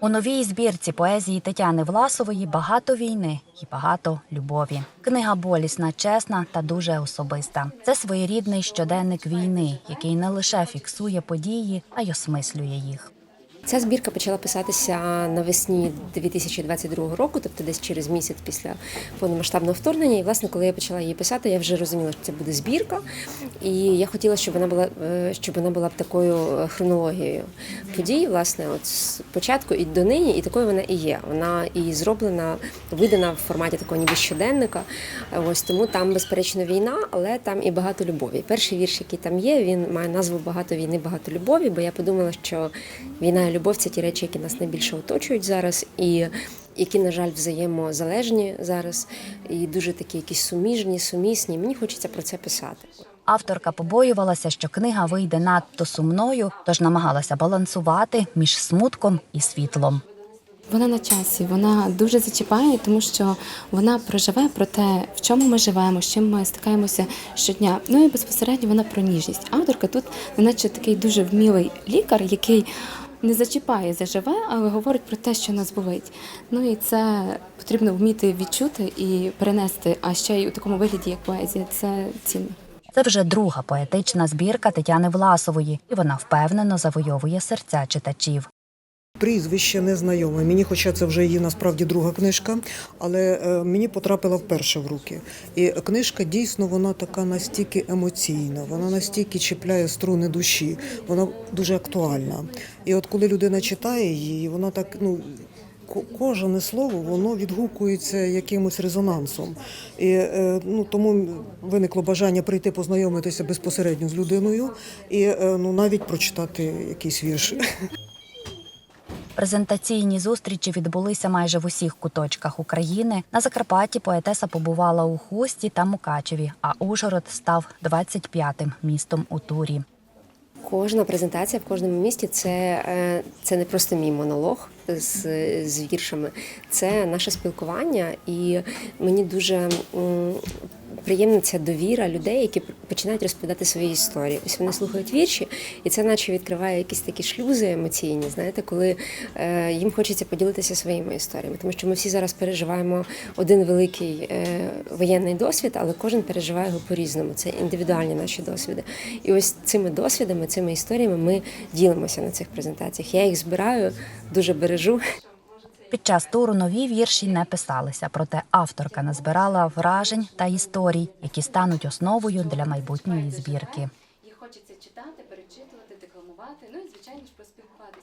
У новій збірці поезії Тетяни Власової багато війни і багато любові. Книга болісна, чесна та дуже особиста. Це своєрідний щоденник війни, який не лише фіксує події, а й осмислює їх. Ця збірка почала писатися навесні 2022 року, тобто десь через місяць після повномасштабного вторгнення. І власне, коли я почала її писати, я вже розуміла, що це буде збірка. І я хотіла, щоб вона була е, щоб вона була б такою е, хронологією подій, власне, от з початку і до нині, і такою вона і є. Вона і зроблена, видана в форматі такого ніби щоденника. Ось тому там, безперечно, війна, але там і багато любові. Перший вірш, який там є, він має назву Багато війни, багато любові, бо я подумала, що війна любов це ті речі, які нас найбільше оточують зараз, і які, на жаль, взаємозалежні зараз, і дуже такі якісь суміжні, сумісні. Мені хочеться про це писати. Авторка побоювалася, що книга вийде надто сумною, тож намагалася балансувати між смутком і світлом. Вона на часі, вона дуже зачіпає, тому що вона проживе про те, в чому ми живемо, з чим ми стикаємося щодня. Ну і безпосередньо вона про ніжність. Авторка тут, неначе такий дуже вмілий лікар, який не зачіпає заживе, але говорить про те, що нас болить. Ну і це потрібно вміти відчути і перенести, а ще й у такому вигляді, як поезія, це цінно. Це вже друга поетична збірка Тетяни Власової, і вона впевнено завойовує серця читачів. Прізвище незнайоме. Мені, хоча це вже її насправді друга книжка, але е, мені потрапила вперше в руки. І книжка дійсно вона така настільки емоційна, вона настільки чіпляє струни душі, вона дуже актуальна. І от коли людина читає її, вона так ну. ко- Кожне слово воно відгукується якимось резонансом, і е, ну тому виникло бажання прийти познайомитися безпосередньо з людиною і е, ну навіть прочитати якийсь вірш. Презентаційні зустрічі відбулися майже в усіх куточках України. На Закарпатті поетеса побувала у Хусті та Мукачеві, а Ужгород став 25-тим містом у турі. Кожна презентація в кожному місті це, е, це не просто мій монолог з, з віршами, це наше спілкування, і мені дуже приємна ця довіра людей, які починають розповідати свої історії. Ось вони слухають вірші, і це наче відкриває якісь такі шлюзи емоційні, знаєте, коли е, їм хочеться поділитися своїми історіями, тому що ми всі зараз переживаємо один великий е, воєнний досвід, але кожен переживає його по-різному. Це індивідуальні наші досвіди. І ось цими досвідами, цими історіями ми ділимося на цих презентаціях. Я їх збираю, дуже бережу. Під час туру нові вірші не писалися, проте авторка назбирала вражень та історій, які стануть основою для майбутньої збірки. Їх хочеться читати, перечитувати, декламувати, ну і звичайно ж поспілкуватися.